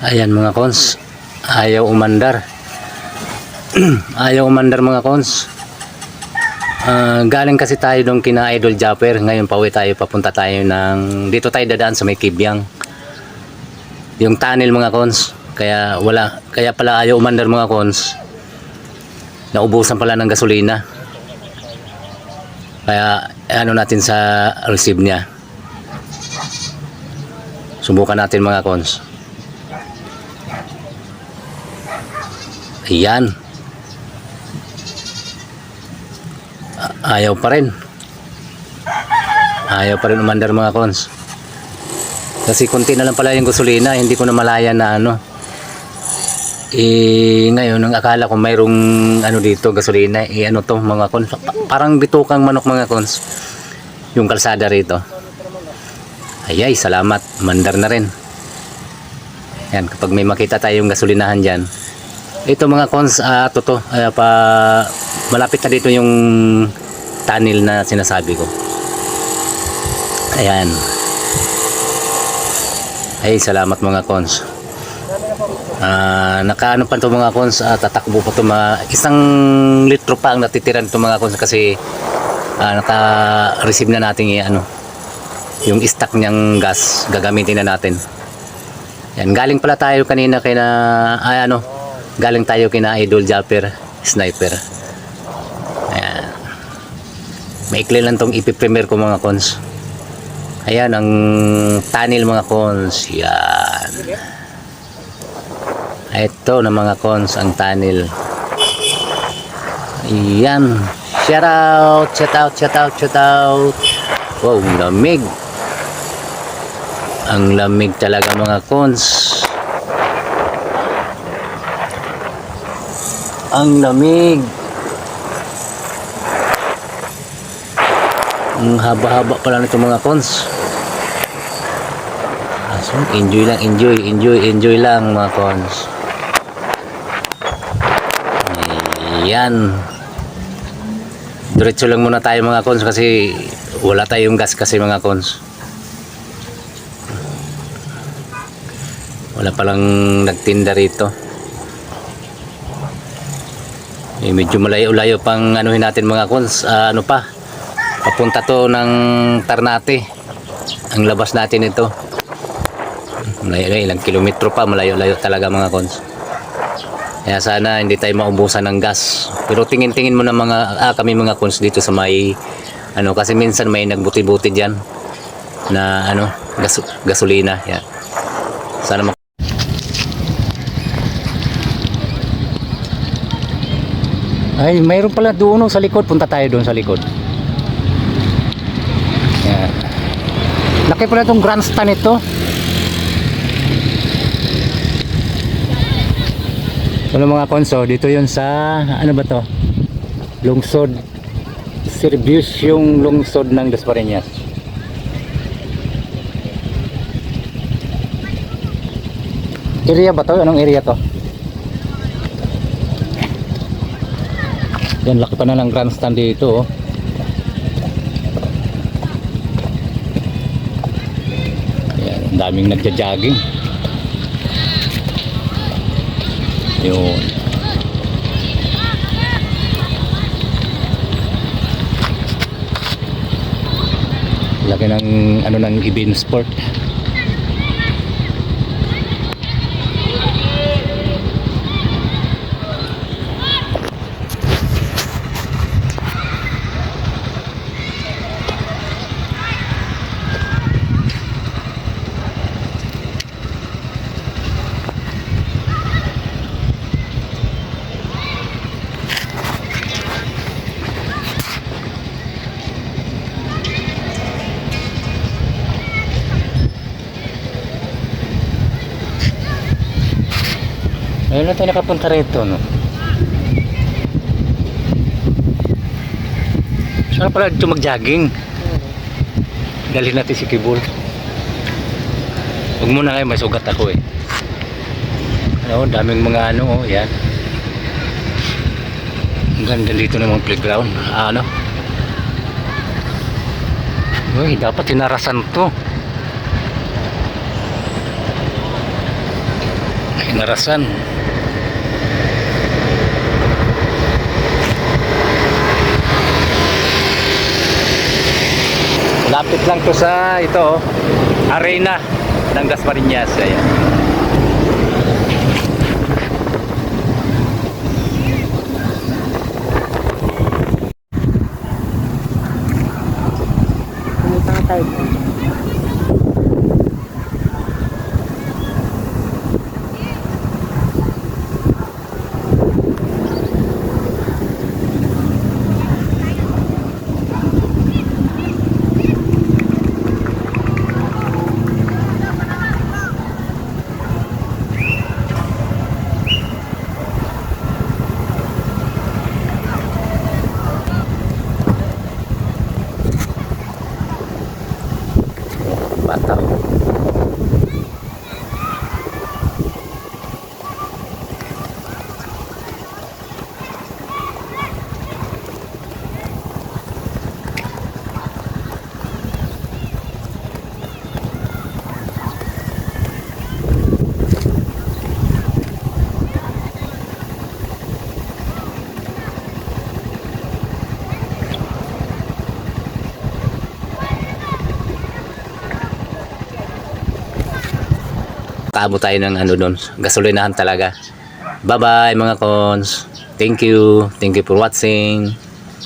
Ayan mga cons. Ayaw umandar. Ayaw umandar mga cons. Ah, galing kasi tayo doon kina Idol Japper. Ngayon pauwi tayo, papunta tayo ng... Dito tayo dadaan sa may. Yung tunnel mga cons. Kaya wala, kaya pala ayaw umandar mga cons. Naubusan pala ng gasolina. Kaya ano natin sa receive niya. Subukan natin mga cons. Ayan. A- Ayaw pa rin. Ayaw pa rin umandar mga cons. Kasi konti na lang pala yung gasolina, hindi ko na malaya na ano. Eh, ngayon, ang akala ko mayroong ano dito, gasolina, eh ano to mga cons. Pa- parang bitukang manok mga cons. Yung kalsada rito. Ayay, salamat. Mandar na rin. Yan, kapag may makita tayong gasolinahan dyan. Ito mga cons, ah, toto, ah, pa, malapit na dito yung tunnel na sinasabi ko. Ayan. Ay, salamat mga cons. Ah, nakaano pa to mga cons, ah, tatakbo pa to mga isang litro pa ang natitira nito mga cons kasi ah, naka-receive na natin yung ano, yung stock niyang gas gagamitin na natin. Yan, galing pala tayo kanina kay na ay ano, galing tayo kina Idol Japper Sniper. Ayan. Maikli lang tong ipipremiere ko mga cons. Ayan ang tunnel mga cons. Yan. Ito na mga cons ang tunnel. Ayan. Shout out, shout out, shout out, shout out. Wow, lamig. Ang lamig talaga mga cons. Ang lamig. Ang haba-haba pala nito mga cons. Aso, enjoy lang, enjoy, enjoy, enjoy lang mga cons. Ayan. Diretso lang muna tayo mga cons kasi wala tayong gas kasi mga cons. Wala palang nagtinda rito. Eh, medyo malayo-layo pang anuhin natin mga cons. Ah, ano pa? Papunta to ng Ternate. Ang labas natin ito. Malayo, ilang kilometro pa. Malayo-layo talaga mga cons. Kaya sana hindi tayo maubusan ng gas. Pero tingin-tingin mo na mga, ah, kami mga cons dito sa may, ano, kasi minsan may nagbuti-buti dyan na, ano, gas, gasolina. Yan. Sana Ay, mayroon pala doon oh, sa likod. Punta tayo doon sa likod. Yan. Laki pala itong grandstand ito. Ano mga konso, dito yun sa, ano ba to? Lungsod. Service yung lungsod ng Dasmariñas. Area ba to? Anong area to? Yan, laki pa na ng grandstand dito. Oh. Yan, daming nagja-jogging. Yun. Laki ng ano ng Ibin Sport. Ayun na tayo nakapunta rito, no? Saan pala dito mag-jogging? Dalhin natin si Kibul. Huwag muna kayo, may sugat ako eh. Ano, daming mga ano, oh, yan. Ang ganda dito ng mga playground. Ah, ano? Uy, dapat tinarasan to. Inarasan. Lapit lang to sa ito, oh, arena ng Dasmariñas. Ayan. Pumunta nga tayo. Kaabo tayo ng ano doon, gasolinahan talaga. Bye-bye mga cons. Thank you. Thank you for watching.